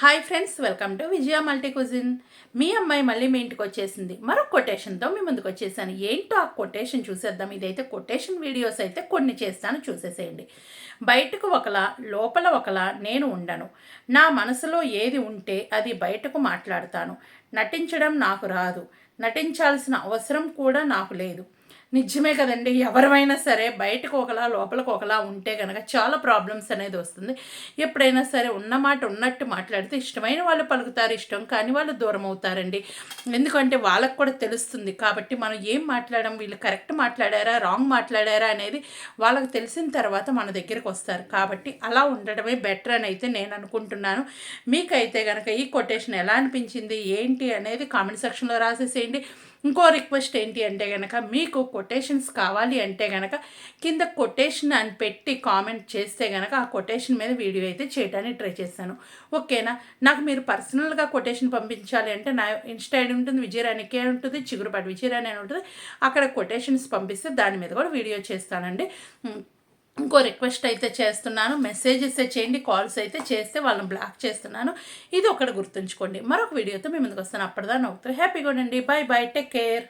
Hi friends welcome to Vijaya multi cuisine మీ అమ్మాయి మళ్ళీ మీ ఇంటికి వచ్చేసింది. మరొక కొటేషన్తో మీ ముందుకు వచ్చేసాను. ఏంటో ఆ కొటేషన్ చూసేద్దాం. ఇదైతే కొటేషన్ వీడియోస్ అయితే కొన్ని చేస్తాను. చూసేసేయండి. బయటకు ఒకలా లోపల ఒకలా నేను ఉండను. నా మనసులో ఏది ఉంటే అది బయటకు మాట్లాడతాను. నటించడం నాకు రాదు. నటించాల్సిన అవసరం కూడా నాకు లేదు. నిజమే కదండి. ఎవరైనా సరే బయటకు ఒకలా లోపలికి ఒకలా ఉంటే కనుక చాలా ప్రాబ్లమ్స్ అనేది వస్తుంది. ఎప్పుడైనా సరే ఉన్న మాట ఉన్నట్టు మాట్లాడితే ఇష్టమైన వాళ్ళు పలుకుతారు ఇష్టం కానీ వాళ్ళు దూరం అవుతారండి. ఎందుకంటే వాళ్ళకు కూడా తెలుస్తుంది. కాబట్టి మనం ఏం మాట్లాడడం వీళ్ళు కరెక్ట్ మాట్లాడారా రాంగ్ మాట్లాడారా అనేది వాళ్ళకి తెలిసిన తర్వాత మన దగ్గరికి వస్తారు. కాబట్టి అలా ఉండడమే బెటర్ అని అయితే నేను అనుకుంటున్నాను. మీకైతే కనుక ఈ కొటేషన్ ఎలా అనిపించింది ఏంటి అనేది కామెంట్ సెక్షన్లో రాసేసేయండి. ఇంకో రిక్వెస్ట్ ఏంటి అంటే కనుక మీకు కొటేషన్స్ కావాలి అంటే కనుక కింద కొటేషన్ అని పెట్టి కామెంట్ చేస్తే కనుక ఆ కొటేషన్ మీద వీడియో అయితే చేయడానికి ట్రై చేస్తాను. ఓకేనా నాకు మీరు పర్సనల్గా కొటేషన్ పంపించాలి అంటే నా ఇన్స్టా ఐడి ఉంటుంది విజయరాణికే ఉంటుంది చిగురుపాటి విజయరాణి అని ఉంటుంది. అక్కడ కొటేషన్స్ పంపిస్తే దాని మీద కూడా వీడియో చేస్తానండి. ఇంకో రిక్వెస్ట్ అయితే చేస్తున్నాను. మెసేజెస్ చేయండి కాల్స్ అయితే చేస్తే వాళ్ళని బ్లాక్ చేస్తున్నాను. ఇది ఒకటి గుర్తుంచుకోండి. మరొక వీడియోతో మీ ముందుకు వస్తాను. అప్పటిదా నవ్వుతూ హ్యాపీగా ఉండండి. Bye bye take care